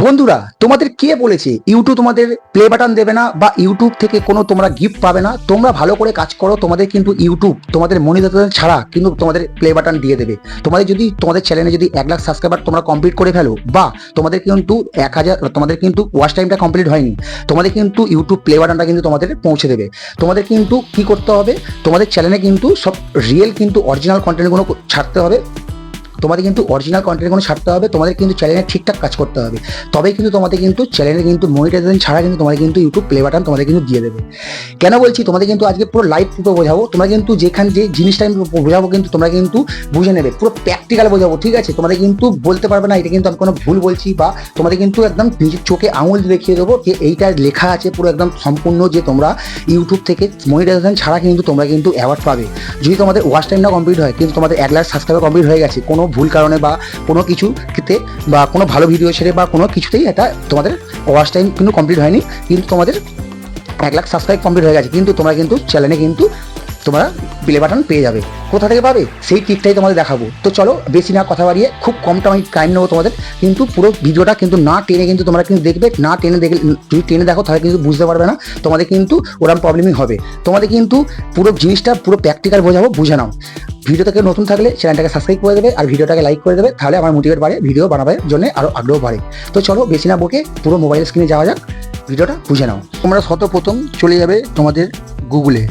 বন্ধুরা, তোমাদের কে বলেছে ইউটিউব তোমাদের প্লে বাটন দেবে না বা ইউটিউব থেকে কোনো তোমরা গিফট পাবে না? তোমরা ভালো করে কাজ করো, তোমাদের কিন্তু ইউটিউব তোমাদের মনিটাইজেশন ছাড়া কিন্তু তোমাদের প্লে বাটন দিয়ে দেবে। তোমাদের যদি, তোমাদের চ্যানেলে যদি এক লাখ সাবস্ক্রাইবার তোমরা কমপ্লিট করে ফেলো, বা তোমাদের কিন্তু এক হাজার, তোমাদের কিন্তু ওয়াচ টাইমটা কমপ্লিট হয়নি, তোমাদের কিন্তু ইউটিউব প্লে বাটনটা কিন্তু তোমাদের পৌঁছে দেবে। তোমাদের কিন্তু কি করতে হবে? তোমাদের চ্যানেলে কিন্তু সব রিয়েল কিন্তু অরিজিনাল কন্টেন্টগুলো ছাড়তে হবে। তোমাদের কিন্তু অরিজিনাল কন্টেন্ট কোনো ছাড়তে হবে, তোমাদের কিন্তু চ্যানেলে ঠিকঠাক কাজ করতে হবে। তবেই কিন্তু তোমাদের কিন্তু চ্যানেলে কিন্তু মনিটাইজেশন ছাড়া কিন্তু তোমাদের কিন্তু ইউটিউব প্লে বাটন তোমাদের কিন্তু দিয়ে দেবে। কেন বলছি? তোমাদের কিন্তু আজকে পুরো লাইভ পুরো বোঝাবো, তোমরা কিন্তু যেখানে যে জিনিসটা আমি বোঝাবো কিন্তু তোমরা কিন্তু বুঝে নেবে, পুরো প্র্যাকটিক্যাল বোঝাবো, ঠিক আছে? তোমাদের কিন্তু বলতে পারবে না, এটা কিন্তু আমি কোনো ভুল বলছি বা তোমাদের কিন্তু একদম নিজের চোখে আঙুল দেখিয়ে দেবো যে এইটা লেখা আছে পুরো একদম সম্পূর্ণ যে তোমরা ইউটিউব থেকে মনিটাইজেশন ছাড়া কিন্তু তোমরা কিন্তু অ্যাওয়ার্ড পাবে। যদি তোমাদের ওয়াচ টাইম না কমপ্লিট হয়, কিন্তু তোমাদের এক লাখ সাবস্ক্রাইবার কমপ্লিট হয়ে গেছে, কোনো ভুল কারণে বা কোনো কিছু ক্ষেত্রে বা কোনো ভালো ভিডিও ছেড়ে বা কোনো কিছুতেই এটা তোমাদের ওয়াশ টাইম কিন্তু কমপ্লিট হয়নি। কিন্তু তোমাদের এক লাখ সাবস্ক্রাইব কমপ্লিট হয়ে গেছে। কিন্তু তোমরা কিন্তু চ্যানেলে কিন্তু তোমরা প্লে বাটন পেয়ে যাবে। কোথা থেকে পাবে? সেই টিপটাই তোমাদের দেখাবো। তো চলো, বেশি না কথা বাড়িয়ে খুব কম টাইম টাইম নেব তোমাদের। কিন্তু পুরো ভিডিওটা কিন্তু না টেনে কিন্তু তোমরা কিন্তু দেখবে। না টেনে দেখলে, যদি টেনে দেখো, তাহলে কিন্তু বুঝতে পারবে না। তোমাদের কিন্তু ওরকম প্রবলেমই হবে। তোমাদের কিন্তু পুরো জিনিসটা পুরো প্র্যাকটিক্যাল বোঝাবো, বুঝে নাও। ভিডিও থেকে নতুন থাকলে চ্যানেলটাকে সাবস্ক্রাইব করে দেবে আর ভিডিওটাকে লাইক করে দেবে। তাহলে আমার মোটিভেট বাড়ে ভিডিও বানাবার জন্য আরও আগ্রহ বাড়ে। তো চলো, বেশি না বকে পুরো মোবাইল স্ক্রিনে যাওয়া যাক। ভিডিওটা বুঝে নাও। তোমরা সর্বপ্রথম চলে যাবে তোমাদের গুগলে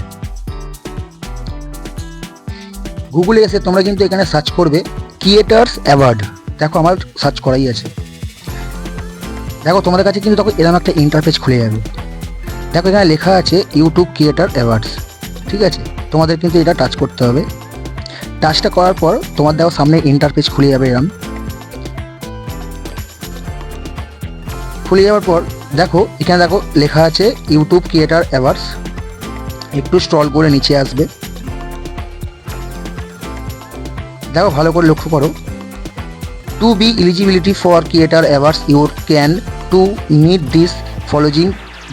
গুগলে এসে তোমরা কিন্তু এখানে সার্চ করবে ক্রিয়েটার্স অ্যাওয়ার্ড দেখো, আমার সার্চ করাই আছে। দেখো, তোমাদের কাছে কিন্তু তখন এরকম একটা ইন্টারফেস খুলে যাবে। দেখো, এখানে লেখা আছে ইউটিউব ক্রিয়েটার অ্যাওয়ার্ডস ঠিক আছে? তোমাদের কিন্তু এটা টাচ করতে হবে। টাচটা করার পর তোমার দেখো, সামনে ইন্টারফেস খুলে যাবে এরকম খুলে যাওয়ার পর, দেখো, এখানে দেখো, লেখা আছে ইউটিউব ক্রিয়েটার অ্যাওয়ার্ডস একটু স্টল করে নিচে আসবে। দেখো, ভালো করে লক্ষ্য করো। To be eligibility for creator awards your can to meet this following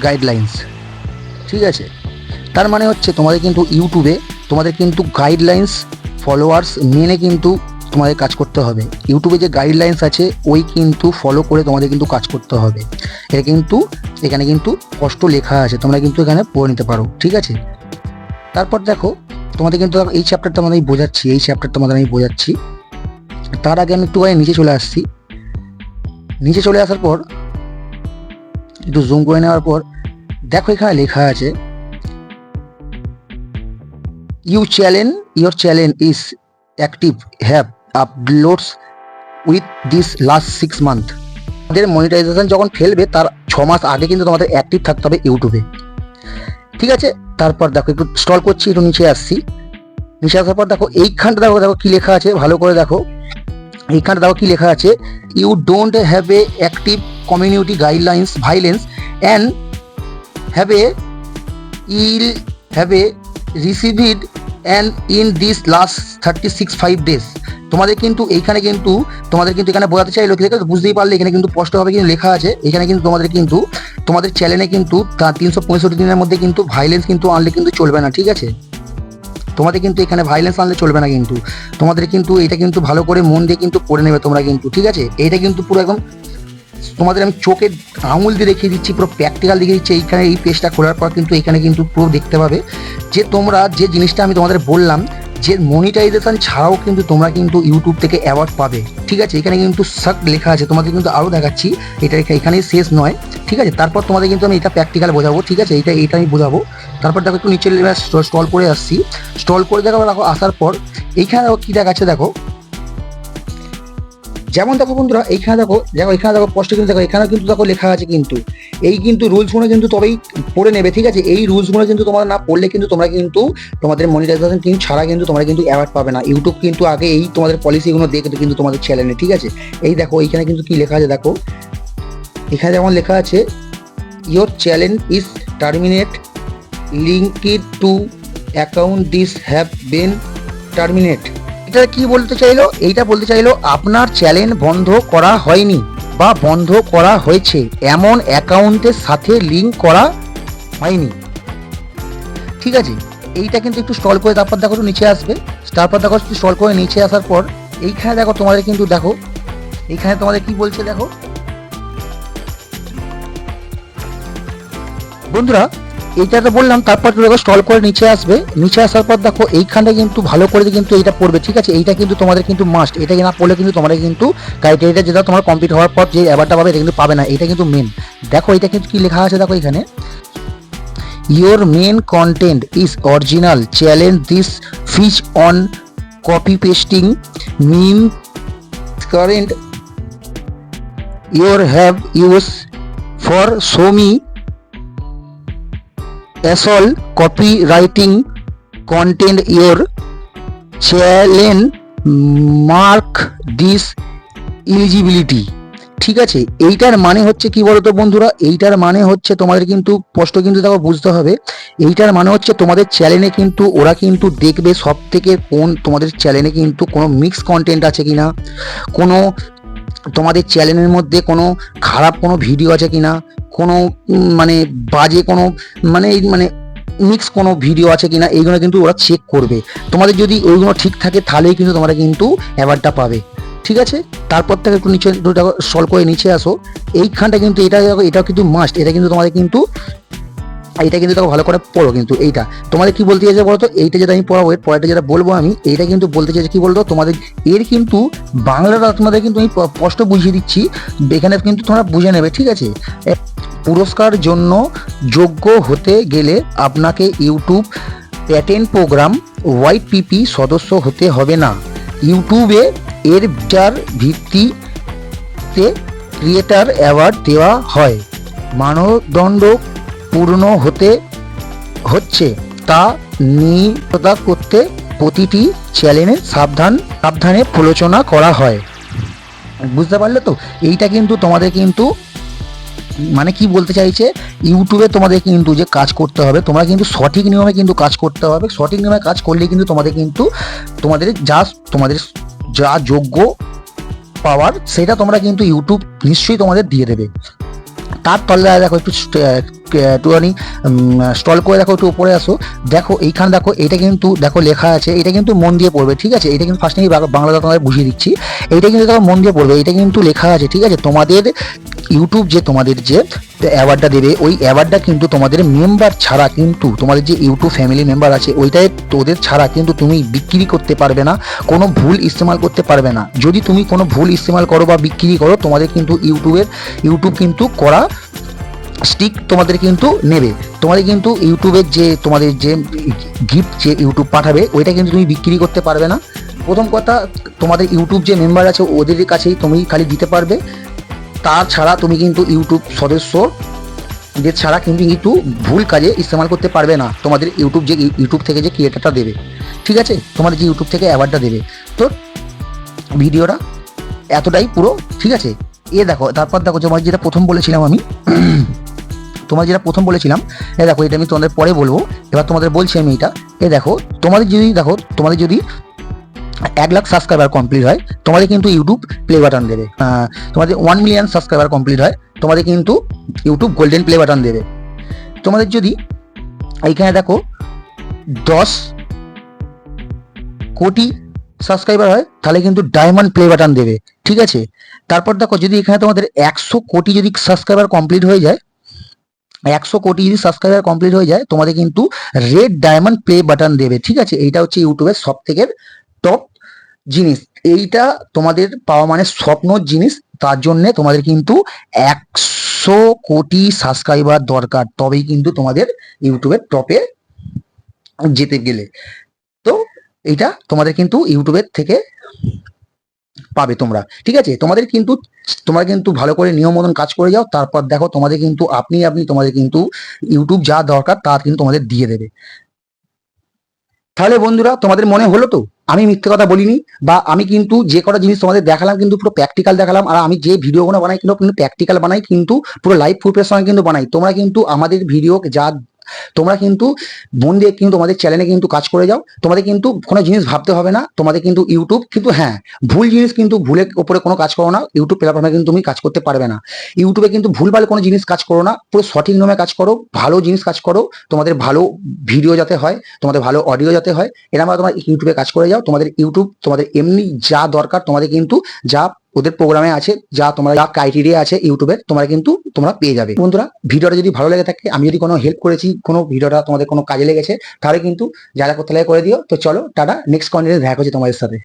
guidelines ঠিক আছে? তার মানে হচ্ছে তোমাদের কিন্তু ইউটিউবে, তোমাদের কিন্তু গাইডলাইন্স ফলোয়ার্স মেনে কিন্তু তোমাদের কাজ করতে হবে। ইউটিউবে যে গাইডলাইন্স আছে, ওই কিন্তু ফলো করে তোমাদের কিন্তু কাজ করতে হবে। এটা কিন্তু, এখানে কিন্তু স্পষ্ট লেখা আছে, তোমরা কিন্তু এখানে পড়ে নিতে পারো। ঠিক আছে? তারপর দেখো তোমাদের কিন্তু এই চ্যাপ্টারটা তোমাদের আমি বোঝাচ্ছি, এই চ্যাপ্টারটা তোমাদের আমি বোঝাচ্ছি। তার আগে আমি একটুখানি নিচে চলে আসছি। নিচে চলে আসার পর, একটু জুম করে নেওয়ার পর, দেখো এখানে লেখা আছে you challenge your challenge is active have uploads with this last six month আমাদের মনিটাইজেশন যখন ফেলবে, তার ছ মাস আগে কিন্তু তোমাদের অ্যাক্টিভ থাকতে হবে ইউটিউবে ঠিক আছে? তারপর দেখো, একটু স্টল করছি, একটু নিচে আসছি। নিচে আসার পর দেখো, এইখানটা দেখো দেখো কি লেখা আছে, ভালো করে দেখো। এইখানটা দেখো কি লেখা আছে you don't have a active community guidelines violence and have a ill have a received and in this last thirty six five days তোমাদের কিন্তু এইখানে কিন্তু, তোমাদের কিন্তু এখানে বোঝাতে চাইলো কি বুঝতেই পারলে এখানে কিন্তু স্পষ্টভাবে কিন্তু লেখা আছে। এখানে কিন্তু তোমাদের কিন্তু, তোমাদের চ্যানেলে কিন্তু তিনশো পঁয়ষট্টি দিনের মধ্যে কিন্তু ভাইলেন্স কিন্তু আনলে কিন্তু চলবে না, ঠিক আছে? তোমাদের কিন্তু এখানে ভাইলেন্স আনলে চলবে না কিন্তু। তোমাদের কিন্তু এটা কিন্তু ভালো করে মন দিয়ে কিন্তু পড়ে নেবে তোমরা কিন্তু, ঠিক আছে? এইটা কিন্তু পুরো একদম তোমাদের আমি চোখে আঙুল দিয়ে দেখিয়ে দিচ্ছি, পুরো প্র্যাকটিক্যাল দেখিয়ে দিচ্ছি। এইখানে এই পেজটা খোলার পর কিন্তু এখানে কিন্তু পুরো দেখতে পাবে যে তোমরা যে জিনিসটা আমি তোমাদের বললাম, যে মনিটাইজেশন ছাড়াও কিন্তু তোমরা কিন্তু ইউটিউব থেকে অ্যাওয়ার্ড পাবে। ঠিক আছে? এখানে কিন্তু সাক লেখা আছে, তোমাদের কিন্তু আরও দেখাচ্ছি। এটা এখানেই শেষ নয়। ঠিক আছে? তারপর তোমাদের কিন্তু আমি এটা প্র্যাকটিক্যাল বোঝাবো। ঠিক আছে? এটা এটা আমি বোঝাবো। তারপর দেখো একটু নিচে স্টল করে আসছি। স্টল করে দেখো দেখো, আসার পর এইখানে দেখো কী দেখাচ্ছে, দেখো। যেমন দেখো বন্ধুরা, এইখানে দেখো দেখো এখানে দেখো স্পষ্ট কিন্তু দেখো এখানে কিন্তু দেখো লেখা আছে কিন্তু। এই কিন্তু রুলসগুলো কিন্তু তবেই পড়ে নেবে, ঠিক আছে? এই রুলসগুলো কিন্তু তোমরা না পড়লে কিন্তু তোমরা কিন্তু তোমাদের মনিটাইজেশন কিন্তু ছাড়া কিন্তু তোমরা কিন্তু অ্যাওয়ার্ড পাবে না। ইউটিউব কিন্তু আগে এই তোমাদের পলিসিগুলো দেখে কিন্তু তোমাদের চ্যানেলে ঠিক আছে? এই দেখো, এইখানে কিন্তু কি লেখা আছে দেখো? এখানে যেমন লেখা আছে your challenge is terminate linked to account this have been terminate এটা কি বলতে চাইলো? এইটা বলতে চাইলো, আপনার চ্যানেল বন্ধ করা হয়নি বা বন্ধ করা হয়েছে, এমন অ্যাকাউন্টের সাথে লিঙ্ক করা হয়নি। ঠিক আছে? এইটা কিন্তু একটু স্টল করে তারপর দেখো নিচে আসবে। তারপর দেখো একটু স্টল করে নিচে আসার পর, এইখানে দেখো তোমাদের কিন্তু দেখো, এইখানে তোমাদের কি বলছে দেখো? বন্ধুরা এইটা তো বললাম, তারপর দেখো স্টল করে নিচে আসবে। নিচে আসার পর দেখো এইখানটা কিন্তু ভালো করে কিন্তু এইটা পড়বে, ঠিক আছে? এইটা কিন্তু তোমাদের কিন্তু মাস্ট এটা না পড়লে কিন্তু তোমাদের কিন্তু ক্রাইটেরিয়া যেটা তোমার কমপ্লিট হওয়ার পর যে অ্যাওয়ার্ডটা পাবে, এটা কিন্তু পাবে না। এটা কিন্তু মেন দেখো এটা কিন্তু কি লেখা আছে দেখো এখানে। Your main content is original challenge this fetch on copy pasting meme current your have use for show me assault copywriting content your challenge mark this eligibility ঠিক আছে, এইটার মানে হচ্ছে কি বলতো বন্ধুরা? এইটার মানে হচ্ছে তোমাদের কিন্তু স্পষ্ট কিন্তু দেখো বুঝতে হবে। এইটার মানে হচ্ছে তোমাদের চ্যানেলে কিন্তু, ওরা কিন্তু দেখবে সব থেকে কোন তোমাদের চ্যানেলে কিন্তু কোনো মিক্স কন্টেন্ট আছে কি না কোনো তোমাদের চ্যানেলের মধ্যে কোনো খারাপ কোনো ভিডিও আছে কিনা কোনো মানে বাজে কোনো মানে এই মানে মিক্স কোনো ভিডিও আছে কিনা, এইগুলো কিন্তু ওরা চেক করবে। তোমাদের যদি ওইগুলো ঠিক থাকে, তাহলেই কিন্তু তোমরা কিন্তু অ্যাওয়ার্ডটা পাবে। ঠিক আছে? তারপর থেকে একটু নিচে একটু সল করে নিচে আসো। এইখানটা কিন্তু এটা এটাও কিন্তু মাস্ট এটা কিন্তু তোমাদের কিন্তু, এইটা কিন্তু দেখো ভালো করে পড়ো কিন্তু, এইটা। তোমাদের কি বলতে চাইছে বলতো? এইটা যেটা আমি পড়াবো, এর পরেরটা যেটা বলব আমি, এইটা কিন্তু বলতে চাইছে কি বলতো? তোমাদের, এর কিন্তু বাংলাটা তোমাদের কিন্তু আমি স্পষ্ট বুঝিয়ে দিচ্ছি, এখানে কিন্তু তোমরা বুঝে নেবে, ঠিক আছে? পুরস্কার জন্য যোগ্য হতে গেলে আপনাকে YouTube partner program Y P P সদস্য হতে হবে না। ইউটিউবে এর যার ভিত্তিতে ক্রিয়েটার অ্যাওয়ার্ড দেওয়া হয় মানদণ্ড পূর্ণ হতে হচ্ছে। তা নিশ্চয়তা করতে প্রতিটি চ্যানেলে সাবধান, সাবধানে প্রলোচনা করা হয়। বুঝতে পারলে তো? এইটা কিন্তু তোমাদের কিন্তু মানে কি বলতে চাইছে? ইউটিউবে তোমাদের কিন্তু যে কাজ করতে হবে, তোমরা কিন্তু সঠিক নিয়মে কিন্তু কাজ করতে হবে। সঠিক নিয়মে কাজ করলে কিন্তু তোমাদের কিন্তু তোমাদের যা তোমাদের যা যোগ্য পাওয়ার, সেটা তোমরা কিন্তু ইউটিউব নিশ্চয়ই তোমাদের দিয়ে দেবে। তার তলায় দেখো একটু একটুখানি স্টল করে দেখো একটু উপরে আসো। দেখো এইখানে দেখো এটা কিন্তু দেখো লেখা আছে এটা কিন্তু মন দিয়ে পড়বে, ঠিক আছে? এটা কিন্তু ফার্স্ট আমি বাংলাটা তোমাদের বুঝিয়ে দিচ্ছি। এটা কিন্তু দেখো মন দিয়ে পড়বে এটা কিন্তু লেখা আছে, ঠিক আছে? তোমাদের ইউটিউব যে তোমাদের যে অ্যাওয়ার্ডটা দেবে, ওই অ্যাওয়ার্ডটা কিন্তু তোমাদের মেম্বার ছাড়া কিন্তু, তোমাদের যে ইউটিউব ফ্যামিলি মেম্বার আছে, ওইটাই তোদের ছাড়া কিন্তু তুমি বিক্রি করতে পারবে না, কোনো ভুল ইস্তেমাল করতে পারবে না। যদি তুমি কোনো ভুল ইস্তেমাল করো বা বিক্রি করো, তোমাদের কিন্তু ইউটিউবের ইউটিউব কিন্তু করা স্টিক তোমাদের কিন্তু নেবে। তোমাদের কিন্তু ইউটিউবের যে, তোমাদের যে গিফট যে ইউটিউব পাঠাবে, ওইটা কিন্তু তুমি বিক্রি করতে পারবে না। প্রথম কথা, তোমাদের ইউটিউব যে মেম্বার আছে, ওদের কাছেই তুমি খালি দিতে পারবে। তাছাড়া তুমি কিন্তু ইউটিউব সদস্য যে ছাড়া কিন্তু কিন্তু ভুল কাজে ইস্তেমাল করতে পারবে না। তোমাদের ইউটিউব যে, ইউটিউব থেকে যে ক্রিয়েটারটা দেবে। ঠিক আছে? তোমাদের যে ইউটিউব থেকে অ্যাওয়ার্ডটা দেবে। তো ভিডিওটা এতটাই পুরো, ঠিক আছে? এ দেখো, তারপর দেখো তোমার যেটা প্রথম বলেছিলাম আমি তোমার যেটা প্রথম বলেছিলাম, এ দেখো, এটা আমি তোমাদের পরে বলব। এবার তোমাদের বলছি আমি এটা। এ দেখো, তোমাদের যদি, দেখো, তোমাদের যদি এক লাখ সাবস্ক্রাইবার কমপ্লিট হয়, তোমাদের কিন্তু ইউটিউব প্লে বাটন দেবে। তোমাদের ওয়ান মিলিয়ন সাবস্ক্রাইবার কমপ্লিট হয়, তোমাদের কিন্তু ইউটিউব গোল্ডেন প্লে বাটন দেবে। তোমাদের যদি এইখানে দেখো, দশ কোটি সাবস্ক্রাইবার হয়, তাহলে কিন্তু ডায়মন্ড প্লে বাটন দেবে। ঠিক আছে? তারপর দেখো, যদি এখানে তোমাদের একশো কোটি যদি সাবস্ক্রাইবার কমপ্লিট হয়ে যায় একশো কোটি যদি সাবস্ক্রাইবার কমপ্লিট হয়ে যায়, তোমাদের কিন্তু রেড ডায়মন্ড প্লে বাটন দেবে, ঠিক আছে? এইটা হচ্ছে ইউটিউবের সব থেকে টপ জিনিস। এইটা তোমাদের পাওয়া মানে স্বপ্নর জিনিস, তার জন্য তোমাদের কিন্তু একশো কোটি সাবস্ক্রাইবার দরকার, তবেই কিন্তু তোমাদের ইউটিউবের টপে যেতে গেলে। তো এইটা তোমাদের কিন্তু ইউটিউবের থেকে পাবে তোমরা। ঠিক আছে? তোমাদের কিন্তু, তোমরা কিন্তু ভালো করে নিয়ম মতন কাজ করে যাও, তারপর দেখো তোমাদের কিন্তু আপনি আপনি তোমাদের কিন্তু ইউটিউব যা দরকার তা কিন্তু তোমাদের দিয়ে দেবে। তাহলে বন্ধুরা, তোমাদের মনে হলো তো? আমি মিথ্যে কথা বলিনি, বা আমি কিন্তু যে কটা জিনিস তোমাদের দেখালাম কিন্তু পুরো প্র্যাকটিক্যাল দেখালাম, আর আমি যে ভিডিওগুলো বানাই কিন্তু প্র্যাকটিক্যাল বানাই কিন্তু পুরো লাইভ প্রুফের সঙ্গে কিন্তু বানাই। তোমরা কিন্তু আমাদের ভিডিও যা তোমরা কিন্তু মন দিয়ে কিন্তু তোমাদের চ্যানেলে কিন্তু কাজ করে যাও। তোমাদের কিন্তু কোনো জিনিস ভাবতে হবে না, তোমাদের কিন্তু ইউটিউব কিন্তু হ্যাঁ ভুল জিনিস কিন্তু ভুলের উপরে কোনো কাজ করো না ইউটিউব প্ল্যাটফর্মে কিন্তু তুমি কাজ করতে পারবে না। ইউটিউবে কিন্তু ভুলভাল কোনো জিনিস কাজ করো না, পুরো সঠিক নিয়মে কাজ করো, ভালো জিনিস কাজ করো, তোমাদের ভালো ভিডিও যাতে হয়, তোমাদের ভালো অডিও যাতে হয় এরকম তোমার ইউটিউবে কাজ করে যাও, তোমাদের ইউটিউব তোমাদের এমনি যা দরকার, তোমাদের কিন্তু যা ওদের প্রোগ্রামে আছে, যা তোমার, যা ক্রাইটেরিয়া আছে ইউটিউবে তোমরা কিন্তু তোমরা পেয়ে যাবে। বন্ধুরা, ভিডিওটা যদি ভালো লেগে থাকে, আমি যদি কোনো হেল্প করেছি, কোনো ভিডিওটা তোমাদের কোনো কাজে লেগেছে, তাহলে কিন্তু যারা লাগে করে দিও, তো চলো, টাটা নেক্সট কন্টেন্টে দেখা হচ্ছে তোমাদের সাথে।